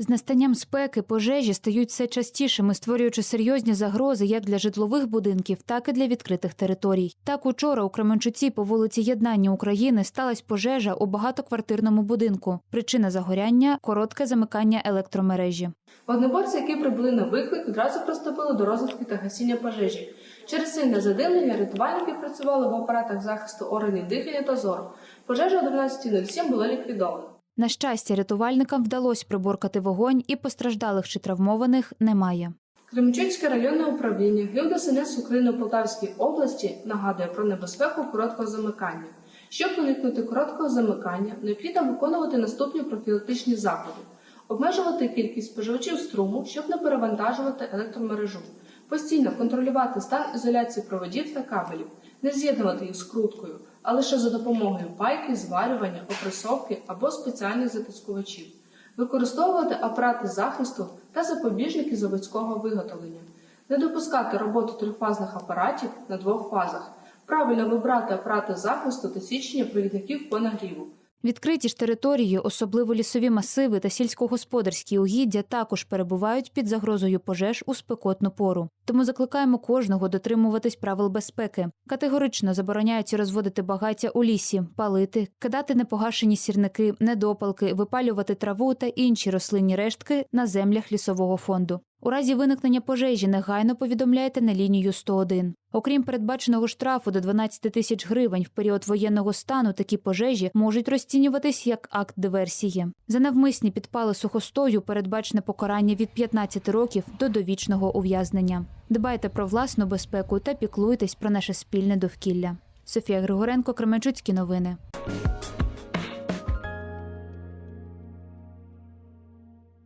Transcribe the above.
З настанням спеки пожежі стають все частішими, створюючи серйозні загрози як для житлових будинків, так і для відкритих територій. Так учора у Кременчуці по вулиці Єднання України сталася пожежа у багатоквартирному будинку. Причина загоряння коротке замикання електромережі. Вогнеборці, які прибули на виклик, одразу приступили до розвитку та гасіння пожежі. Через сильне задимлення рятувальники працювали в апаратах захисту органів дихання та зору. Пожежа о 12.07 була ліквідована. На щастя, рятувальникам вдалося приборкати вогонь, і постраждалих чи травмованих немає. Кременчуцьке районне управління ГІЛДСНС України у Полтавській області нагадує про небезпеку короткого замикання. Щоб уникнути короткого замикання, необхідно виконувати наступні профілактичні заходи: обмежувати кількість споживачів струму, щоб не перевантажувати електромережу, постійно контролювати стан ізоляції проводів та кабелів, не з'єднувати їх скруткою, а лише за допомогою пайки, зварювання, опресовки або спеціальних затискувачів використовувати апарати захисту та запобіжники заводського виготовлення, не допускати роботу трьохфазних апаратів на двох фазах, правильно вибрати апарати захисту та січення провідників по нагріву. Відкриті ж території, особливо лісові масиви та сільськогосподарські угіддя, також перебувають під загрозою пожеж у спекотну пору. Тому закликаємо кожного дотримуватись правил безпеки. Категорично забороняється розводити багаття у лісі, палити, кидати непогашені сірники, недопалки, випалювати траву та інші рослинні рештки на землях лісового фонду. У разі виникнення пожежі негайно повідомляйте на лінію 101. Окрім передбаченого штрафу до 12 тисяч гривень в період воєнного стану, такі пожежі можуть розцінюватись як акт диверсії. За навмисні підпали сухостою передбачене покарання від 15 років до довічного ув'язнення. Дбайте про власну безпеку та піклуйтесь про наше спільне довкілля. Софія Григоренко, Кременчуцькі новини.